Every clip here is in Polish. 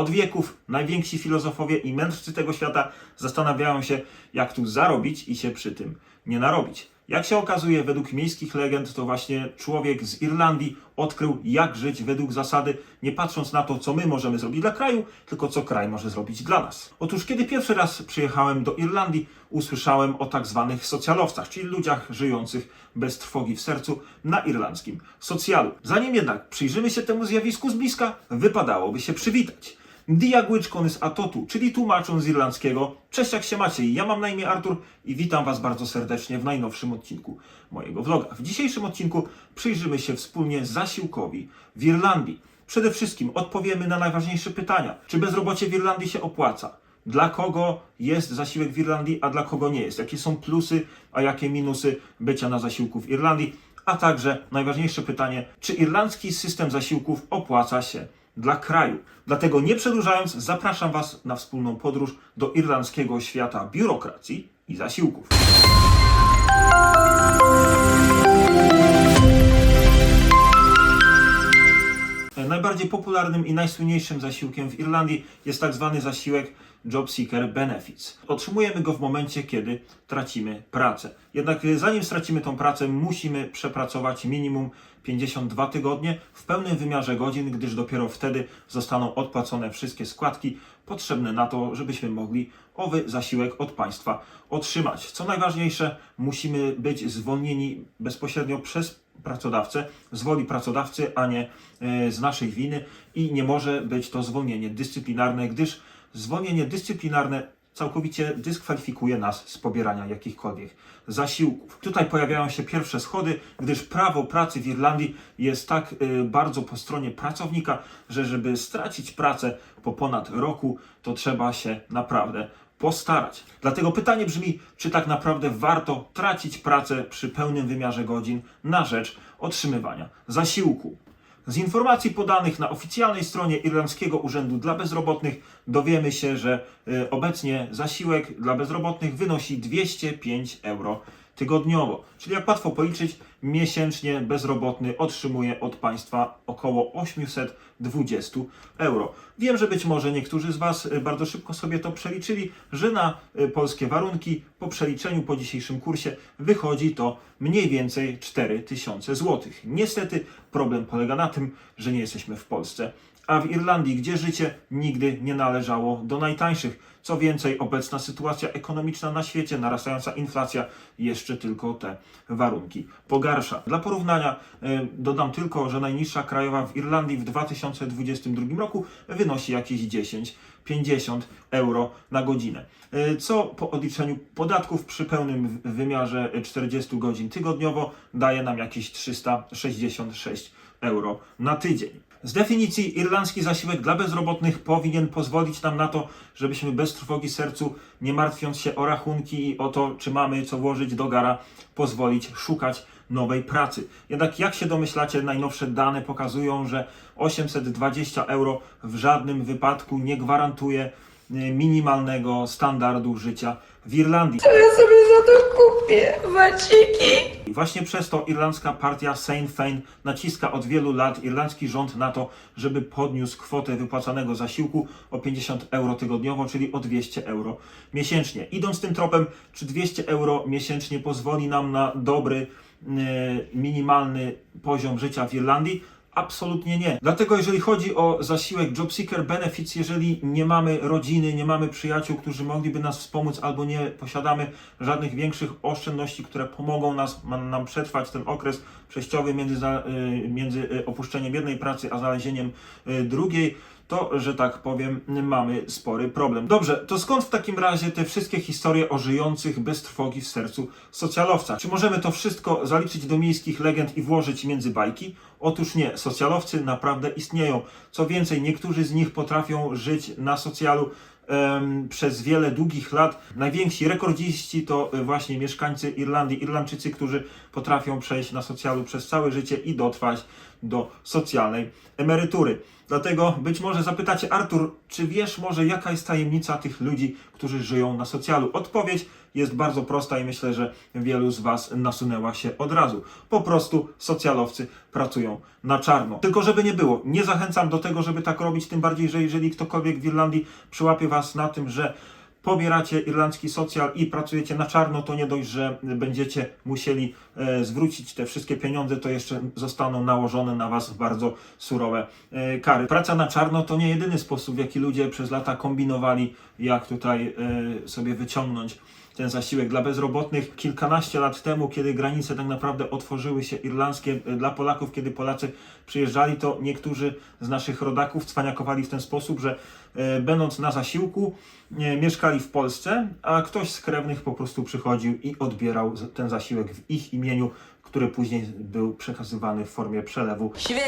Od wieków najwięksi filozofowie i mędrcy tego świata zastanawiają się, jak tu zarobić i się przy tym nie narobić. Jak się okazuje, według miejskich legend, to właśnie człowiek z Irlandii odkrył, jak żyć według zasady, nie patrząc na to, co my możemy zrobić dla kraju, tylko co kraj może zrobić dla nas. Otóż, kiedy pierwszy raz przyjechałem do Irlandii, usłyszałem o tak zwanych socjalowcach, czyli ludziach żyjących bez trwogi w sercu na irlandzkim socjalu. Zanim jednak przyjrzymy się temu zjawisku z bliska, wypadałoby się przywitać. Diagłyczkon z Atotu, czyli tłumacząc z irlandzkiego. Cześć, jak się macie? Ja mam na imię Artur i witam Was bardzo serdecznie w najnowszym odcinku mojego vloga. W dzisiejszym odcinku przyjrzymy się wspólnie zasiłkowi w Irlandii. Przede wszystkim odpowiemy na najważniejsze pytania. Czy bezrobocie w Irlandii się opłaca? Dla kogo jest zasiłek w Irlandii, a dla kogo nie jest? Jakie są plusy, a jakie minusy bycia na zasiłku w Irlandii? A także najważniejsze pytanie, czy irlandzki system zasiłków opłaca się dla kraju. Dlatego nie przedłużając, zapraszam Was na wspólną podróż do irlandzkiego świata biurokracji i zasiłków. Najbardziej popularnym i najsłynniejszym zasiłkiem w Irlandii jest tak zwany zasiłek Job Seeker Benefits. Otrzymujemy go w momencie, kiedy tracimy pracę. Jednak e, zanim stracimy tą pracę, musimy przepracować minimum 52 tygodnie w pełnym wymiarze godzin, gdyż dopiero wtedy zostaną odpłacone wszystkie składki potrzebne na to, żebyśmy mogli owy zasiłek od państwa otrzymać. Co najważniejsze, musimy być zwolnieni bezpośrednio przez pracodawcę, z woli pracodawcy, a nie e, z naszej winy i nie może być to zwolnienie dyscyplinarne, gdyż zwolnienie dyscyplinarne całkowicie dyskwalifikuje nas z pobierania jakichkolwiek zasiłków. Tutaj pojawiają się pierwsze schody, gdyż prawo pracy w Irlandii jest tak e, bardzo po stronie pracownika, że żeby stracić pracę po ponad roku, to trzeba się naprawdę postarać. Dlatego pytanie brzmi, czy tak naprawdę warto tracić pracę przy pełnym wymiarze godzin na rzecz otrzymywania zasiłku. Z informacji podanych na oficjalnej stronie Irlandzkiego Urzędu dla Bezrobotnych dowiemy się, że y, obecnie zasiłek dla bezrobotnych wynosi 205 euro tygodniowo. Czyli jak łatwo policzyć, miesięcznie bezrobotny otrzymuje od państwa około 820 euro. Wiem, że być może niektórzy z Was y, bardzo szybko sobie to przeliczyli, że na y, polskie warunki po przeliczeniu po dzisiejszym kursie wychodzi to mniej więcej 4000 zł. Niestety problem polega na tym, że nie jesteśmy w Polsce, a w Irlandii, gdzie życie nigdy nie należało do najtańszych. Co więcej, obecna sytuacja ekonomiczna na świecie, narastająca inflacja jeszcze tylko te warunki pogarsza. Dla porównania e, dodam tylko, że najniższa krajowa w Irlandii w 2022 roku wynosi jakieś 10-50 euro na godzinę. E, Co po odliczeniu podatków przy pełnym wymiarze 40 godzin tygodniowo daje nam jakieś 366 euro na tydzień. Z definicji irlandzki zasiłek dla bezrobotnych powinien pozwolić nam na to, żebyśmy bez trwogi sercu, nie martwiąc się o rachunki i o to, czy mamy co włożyć do gara, pozwolić szukać nowej pracy. Jednak jak się domyślacie, najnowsze dane pokazują, że 820 euro w żadnym wypadku nie gwarantuje y, minimalnego standardu życia w Irlandii. Co ja sobie za to kupię? Waciki? I właśnie przez to irlandzka partia Sinn Féin naciska od wielu lat irlandzki rząd na to, żeby podniósł kwotę wypłacanego zasiłku o 50 euro tygodniowo, czyli o 200 euro miesięcznie. Idąc tym tropem, czy 200 euro miesięcznie pozwoli nam na dobry, e, minimalny poziom życia w Irlandii? Absolutnie nie. Dlatego jeżeli chodzi o zasiłek Job Seeker Benefits, jeżeli nie mamy rodziny, nie mamy przyjaciół, którzy mogliby nas wspomóc, albo nie posiadamy żadnych większych oszczędności, które pomogą nas, nam przetrwać ten okres przejściowy między, y, między y, opuszczeniem jednej pracy a znalezieniem y, drugiej, to, że tak powiem, mamy spory problem. Dobrze, to skąd w takim razie te wszystkie historie o żyjących bez trwogi w sercu socjalowcach? Czy możemy to wszystko zaliczyć do miejskich legend i włożyć między bajki? Otóż nie, socjalowcy naprawdę istnieją. Co więcej, niektórzy z nich potrafią żyć na socjalu przez wiele długich lat. Najwięksi rekordziści to y, właśnie mieszkańcy Irlandii, Irlandczycy, którzy potrafią przejść na socjalu przez całe życie i dotrwać do socjalnej emerytury. Dlatego być może zapytacie, Artur, czy wiesz może jaka jest tajemnica tych ludzi, którzy żyją na socjalu? Odpowiedź jest bardzo prosta i myślę, że wielu z Was nasunęła się od razu. Po prostu socjalowcy pracują na czarno. Tylko żeby nie było, nie zachęcam do tego, żeby tak robić, tym bardziej, że jeżeli ktokolwiek w Irlandii przyłapie Was na tym, że pobieracie irlandzki socjal i pracujecie na czarno, to nie dość, że będziecie musieli e, zwrócić te wszystkie pieniądze, to jeszcze zostaną nałożone na Was bardzo surowe e, kary. Praca na czarno to nie jedyny sposób, w jaki ludzie przez lata kombinowali, jak tutaj e, sobie wyciągnąć ten zasiłek dla bezrobotnych. Kilkanaście lat temu, kiedy granice tak naprawdę otworzyły się irlandzkie dla Polaków, kiedy Polacy przyjeżdżali, to niektórzy z naszych rodaków cwaniakowali w ten sposób, że będąc na zasiłku e, mieszkali w Polsce, a ktoś z krewnych po prostu przychodził i odbierał ten zasiłek w ich imieniu, który później był przekazywany w formie przelewu Siwy,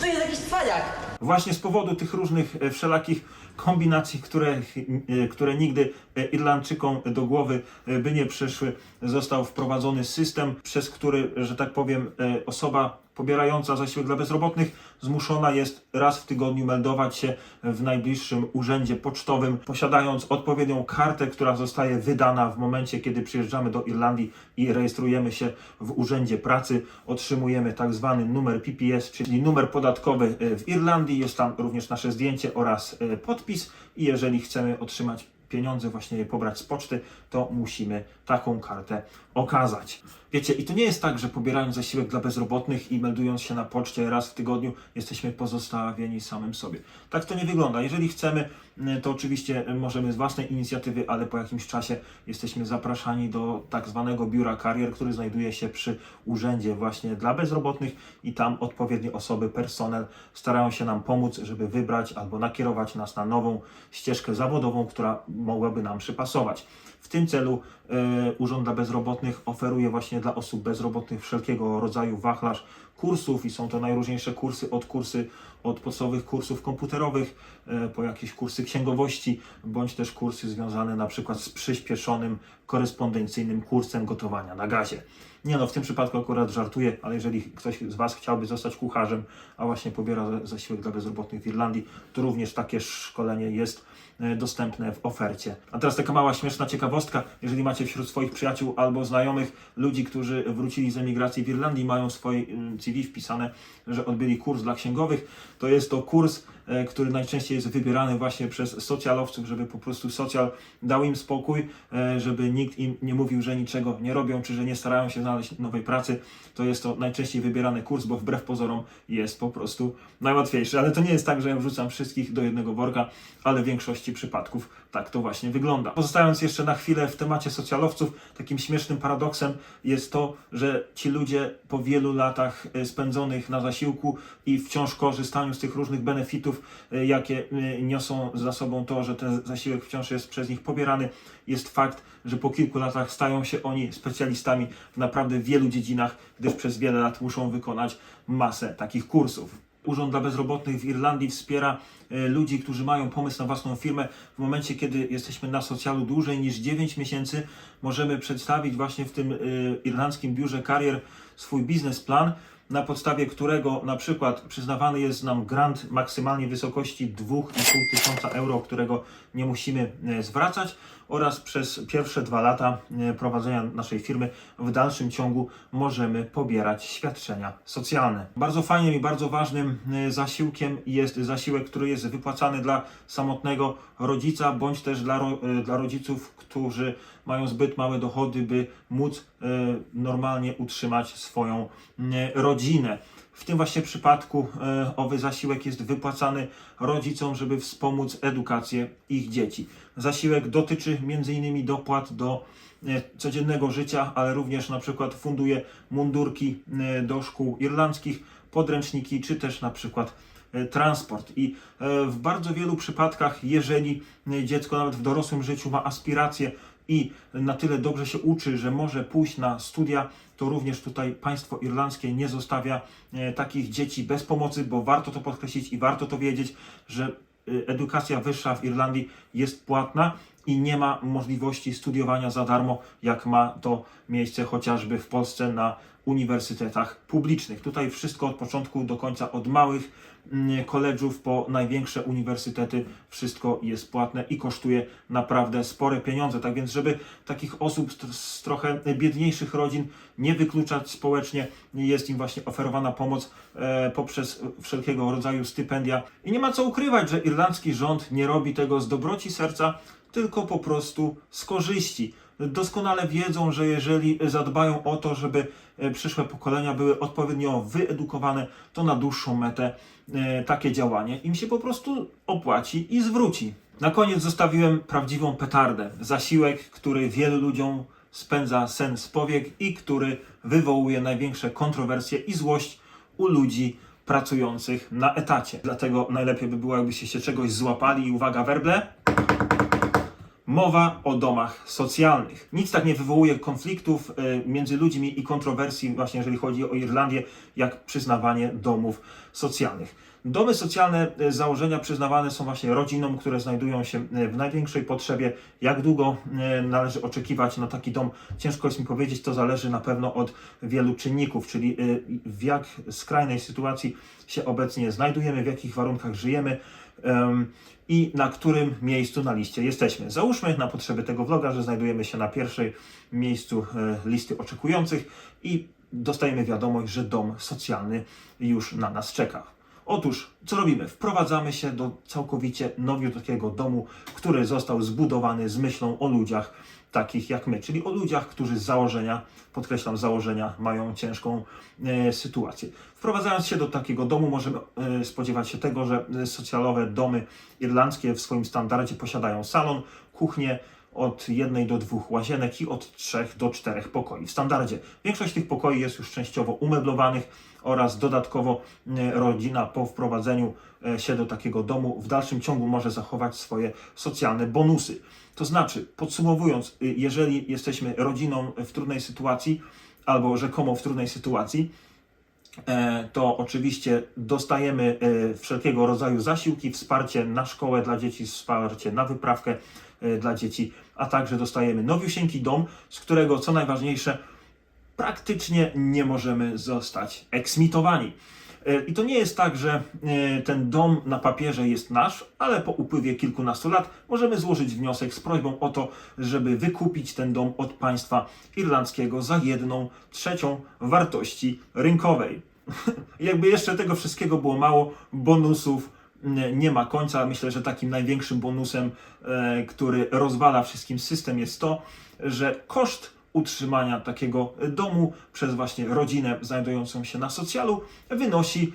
to jest jakiś cwaniak. Właśnie z powodu tych różnych e, wszelakich kombinacji, które, e, które nigdy e, Irlandczykom do głowy e, by nie przyszły, został wprowadzony system, przez który, że tak powiem, e, osoba pobierająca zasiłek dla bezrobotnych zmuszona jest raz w tygodniu meldować się w najbliższym urzędzie pocztowym, posiadając odpowiednią kartę, która zostaje wydana w momencie, kiedy przyjeżdżamy do Irlandii i rejestrujemy się w urzędzie pracy. Otrzymujemy tak zwany numer PPS, czyli numer podatkowy e, w Irlandii. Jest tam również nasze zdjęcie oraz e, podpis i jeżeli chcemy otrzymać pieniądze, właśnie je pobrać z poczty, to musimy taką kartę okazać. Wiecie, i to nie jest tak, że pobierając zasiłek dla bezrobotnych i meldując się na poczcie raz w tygodniu, jesteśmy pozostawieni samym sobie. Tak to nie wygląda. Jeżeli chcemy, y, to oczywiście możemy z własnej inicjatywy, ale po jakimś czasie jesteśmy zapraszani do tak zwanego biura karier, który znajduje się przy urzędzie właśnie dla bezrobotnych i tam odpowiednie osoby, personel starają się nam pomóc, żeby wybrać albo nakierować nas na nową ścieżkę zawodową, która mogłaby nam przypasować. W tym celu e, Urząd dla Bezrobotnych oferuje właśnie dla osób bezrobotnych wszelkiego rodzaju wachlarz kursów i są to najróżniejsze kursy od kursy od podstawowych kursów komputerowych e, po jakieś kursy księgowości bądź też kursy związane na przykład z przyspieszonym korespondencyjnym kursem gotowania na gazie. Nie no, w tym przypadku akurat żartuję, ale jeżeli ktoś z Was chciałby zostać kucharzem, a właśnie pobiera za- zasiłek dla bezrobotnych w Irlandii, to również takie szkolenie jest e, dostępne w ofercie. A teraz taka mała śmieszna ciekawostka. Jeżeli macie wśród swoich przyjaciół albo znajomych ludzi, którzy wrócili z emigracji w Irlandii, mają w swojej mm, CV wpisane, że odbyli kurs dla księgowych, to jest to kurs, który najczęściej jest wybierany właśnie przez socjalowców, żeby po prostu socjal dał im spokój, e, żeby nikt im nie mówił, że niczego nie robią, czy że nie starają się znaleźć nowej pracy. To jest to najczęściej wybierany kurs, bo wbrew pozorom jest po prostu najłatwiejszy. Ale to nie jest tak, że ja wrzucam wszystkich do jednego worka, ale w większości przypadków tak to właśnie wygląda. Pozostając jeszcze na chwilę w temacie socjalowców, takim śmiesznym paradoksem jest to, że ci ludzie po wielu latach e, spędzonych na zasiłku i wciąż korzystaniu z tych różnych benefitów, e, jakie e, niosą za sobą to, że ten zasiłek wciąż jest przez nich pobierany, jest fakt, że po kilku latach stają się oni specjalistami w naprawdę wielu dziedzinach, gdyż przez wiele lat muszą wykonać masę takich kursów. Urząd dla Bezrobotnych w Irlandii wspiera e, ludzi, którzy mają pomysł na własną firmę. W momencie, kiedy jesteśmy na socjalu dłużej niż 9 miesięcy, możemy przedstawić właśnie w tym irlandzkim biurze karier swój biznesplan, na podstawie którego na przykład przyznawany jest nam grant maksymalnie w wysokości 2,5 tysiąca euro, którego nie musimy e, zwracać oraz przez pierwsze dwa lata e, prowadzenia naszej firmy w dalszym ciągu możemy pobierać świadczenia socjalne. Bardzo fajnym i bardzo ważnym e, zasiłkiem jest zasiłek, który jest wypłacany dla samotnego rodzica bądź też dla, dla rodziców, którzy mają zbyt małe dochody, by móc e, normalnie utrzymać swoją e, rodzinę. W tym właśnie przypadku e, owy zasiłek jest wypłacany rodzicom, żeby wspomóc edukację ich dzieci. Zasiłek dotyczy m.in. dopłat do e, codziennego życia, ale również na przykład funduje mundurki do szkół irlandzkich, podręczniki, czy też na przykład transport. I w bardzo wielu przypadkach, jeżeli dziecko nawet w dorosłym życiu ma aspiracje i na tyle dobrze się uczy, że może pójść na studia, to również tutaj państwo irlandzkie nie zostawia e, takich dzieci bez pomocy, bo warto to podkreślić i warto to wiedzieć, że e, edukacja wyższa w Irlandii jest płatna i nie ma możliwości studiowania za darmo, jak ma to miejsce chociażby w Polsce na uniwersytetach publicznych. Tutaj wszystko od początku do końca, od małych mm, koledżów po największe uniwersytety, wszystko jest płatne i kosztuje naprawdę spore pieniądze. Tak więc, żeby takich osób z, trochę biedniejszych rodzin nie wykluczać społecznie, jest im właśnie oferowana pomoc e, poprzez wszelkiego rodzaju stypendia. I nie ma co ukrywać, że irlandzki rząd nie robi tego z dobroci serca, tylko po prostu z korzyści. Doskonale wiedzą, że jeżeli zadbają o to, żeby e, przyszłe pokolenia były odpowiednio wyedukowane, to na dłuższą metę e, takie działanie im się po prostu opłaci i zwróci. Na koniec zostawiłem prawdziwą petardę. Zasiłek, który wielu ludziom spędza sen z powiek i który wywołuje największe kontrowersje i złość u ludzi pracujących na etacie. Dlatego najlepiej by było, jakbyście się czegoś złapali i uwaga, werble. Mowa o domach socjalnych. Nic tak nie wywołuje konfliktów e, między ludźmi i kontrowersji, właśnie jeżeli chodzi o Irlandię, jak przyznawanie domów socjalnych. Domy socjalne z założenia przyznawane są właśnie rodzinom, które znajdują się e, w największej potrzebie. Jak długo należy oczekiwać na taki dom? Ciężko jest mi powiedzieć, to zależy na pewno od wielu czynników, czyli w jak skrajnej sytuacji się obecnie znajdujemy, w jakich warunkach żyjemy. I na którym miejscu na liście jesteśmy. Załóżmy na potrzeby tego vloga, że znajdujemy się na pierwszej miejscu e, listy oczekujących i dostajemy wiadomość, że dom socjalny już na nas czeka. Otóż, co robimy? Wprowadzamy się do całkowicie nowiutkiego domu, który został zbudowany z myślą o ludziach takich jak my, czyli o ludziach, którzy z założenia, podkreślam założenia, mają ciężką e, sytuację. Wprowadzając się do takiego domu, możemy e, spodziewać się tego, że e, socjalowe domy irlandzkie w swoim standardzie posiadają salon, kuchnię, od jednej do dwóch łazienek i od trzech do czterech pokoi. W standardzie większość tych pokoi jest już częściowo umeblowanych oraz dodatkowo e, rodzina po wprowadzeniu e, się do takiego domu w dalszym ciągu może zachować swoje socjalne bonusy. To znaczy, podsumowując, y, jeżeli jesteśmy rodziną w trudnej sytuacji albo rzekomo w trudnej sytuacji, e, to oczywiście dostajemy e, wszelkiego rodzaju zasiłki, wsparcie na szkołę dla dzieci, wsparcie na wyprawkę e, dla dzieci, a także dostajemy nowiusieńki dom, z którego co najważniejsze praktycznie nie możemy zostać eksmitowani. E, I to nie jest tak, że e, ten dom na papierze jest nasz, ale po upływie kilkunastu lat możemy złożyć wniosek z prośbą o to, żeby wykupić ten dom od państwa irlandzkiego za jedną trzecią wartości rynkowej. Jakby jeszcze tego wszystkiego było mało, bonusów nie- ma końca. Myślę, że takim największym bonusem, e, który rozwala wszystkim system, jest to, że koszt utrzymania takiego domu przez właśnie rodzinę znajdującą się na socjalu wynosi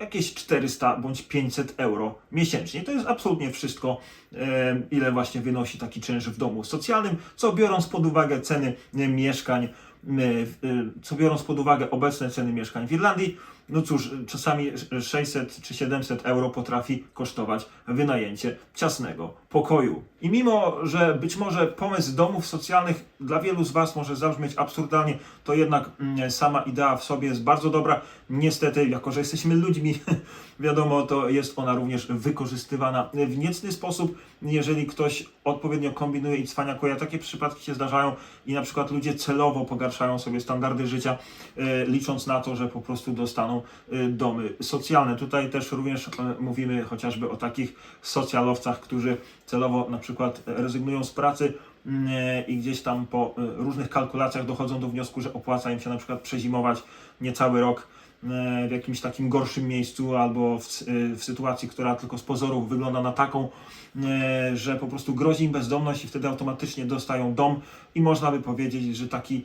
jakieś 400 bądź 500 euro miesięcznie. To jest absolutnie wszystko, e, ile właśnie wynosi taki czynsz w domu socjalnym, co biorąc pod uwagę ceny mieszkań, e, co biorąc pod uwagę obecne ceny mieszkań w Irlandii, no cóż, czasami 600 czy 700 euro potrafi kosztować wynajęcie ciasnego pokoju. I mimo, że być może pomysł domów socjalnych dla wielu z Was może zabrzmieć absurdalnie, to jednak mm, sama idea w sobie jest bardzo dobra. Niestety, jako że jesteśmy ludźmi, wiadomo, to jest ona również wykorzystywana w niecny sposób. Jeżeli ktoś odpowiednio kombinuje i cwaniakuje, takie przypadki się zdarzają i na przykład ludzie celowo pogarszają sobie standardy życia, e, licząc na to, że po prostu dostaną e, domy socjalne. Tutaj też również e, mówimy chociażby o takich socjalowcach, którzy celowo na przykład rezygnują z pracy mm, e, i gdzieś tam po e, różnych kalkulacjach dochodzą do wniosku, że opłaca im się na przykład przezimować niecały rok e, w jakimś takim gorszym miejscu albo w, e, w sytuacji, która tylko z pozorów wygląda na taką, e, że po prostu grozi im bezdomność i wtedy automatycznie dostają dom i można by powiedzieć, że taki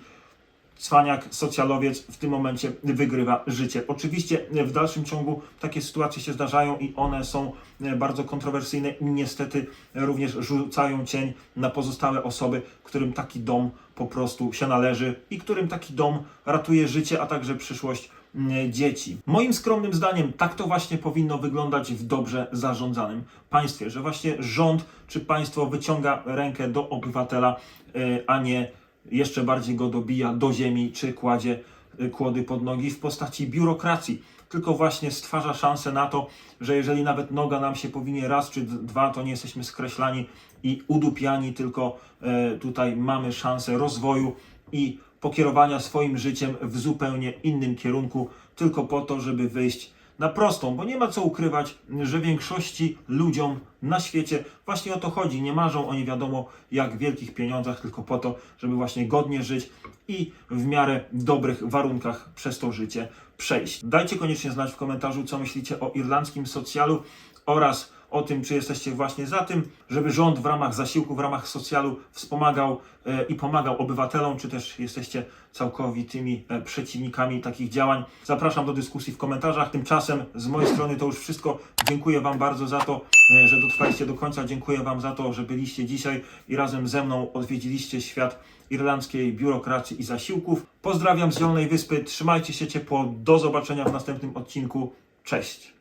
cwaniak, socjalowiec w tym momencie wygrywa życie. Oczywiście w dalszym ciągu takie sytuacje się zdarzają i one są bardzo kontrowersyjne i niestety również rzucają cień na pozostałe osoby, którym taki dom po prostu się należy i którym taki dom ratuje życie, a także przyszłość mm, dzieci. Moim skromnym zdaniem tak to właśnie powinno wyglądać w dobrze zarządzanym państwie, że właśnie rząd czy państwo wyciąga rękę do obywatela, e, a nie jeszcze bardziej go dobija do ziemi, czy kładzie y, kłody pod nogi w postaci biurokracji, tylko właśnie stwarza szansę na to, że jeżeli nawet noga nam się powinie raz czy dwa, to nie jesteśmy skreślani i udupiani, tylko e, tutaj mamy szansę rozwoju i pokierowania swoim życiem w zupełnie innym kierunku, tylko po to, żeby wyjść na prostą, bo nie ma co ukrywać, że większości ludziom na świecie właśnie o to chodzi. Nie marzą oni wiadomo jak wielkich pieniądzach, tylko po to, żeby właśnie godnie żyć i w miarę dobrych warunkach przez to życie przejść. Dajcie koniecznie znać w komentarzu, co myślicie o irlandzkim socjalu oraz o tym, czy jesteście właśnie za tym, żeby rząd w ramach zasiłku, w ramach socjalu wspomagał e, i pomagał obywatelom, czy też jesteście całkowitymi e, przeciwnikami takich działań. Zapraszam do dyskusji w komentarzach. Tymczasem z mojej strony to już wszystko. Dziękuję Wam bardzo za to, e, że dotrwaliście do końca. Dziękuję Wam za to, że byliście dzisiaj i razem ze mną odwiedziliście świat irlandzkiej biurokracji i zasiłków. Pozdrawiam z Zielonej Wyspy. Trzymajcie się ciepło. Do zobaczenia w następnym odcinku. Cześć.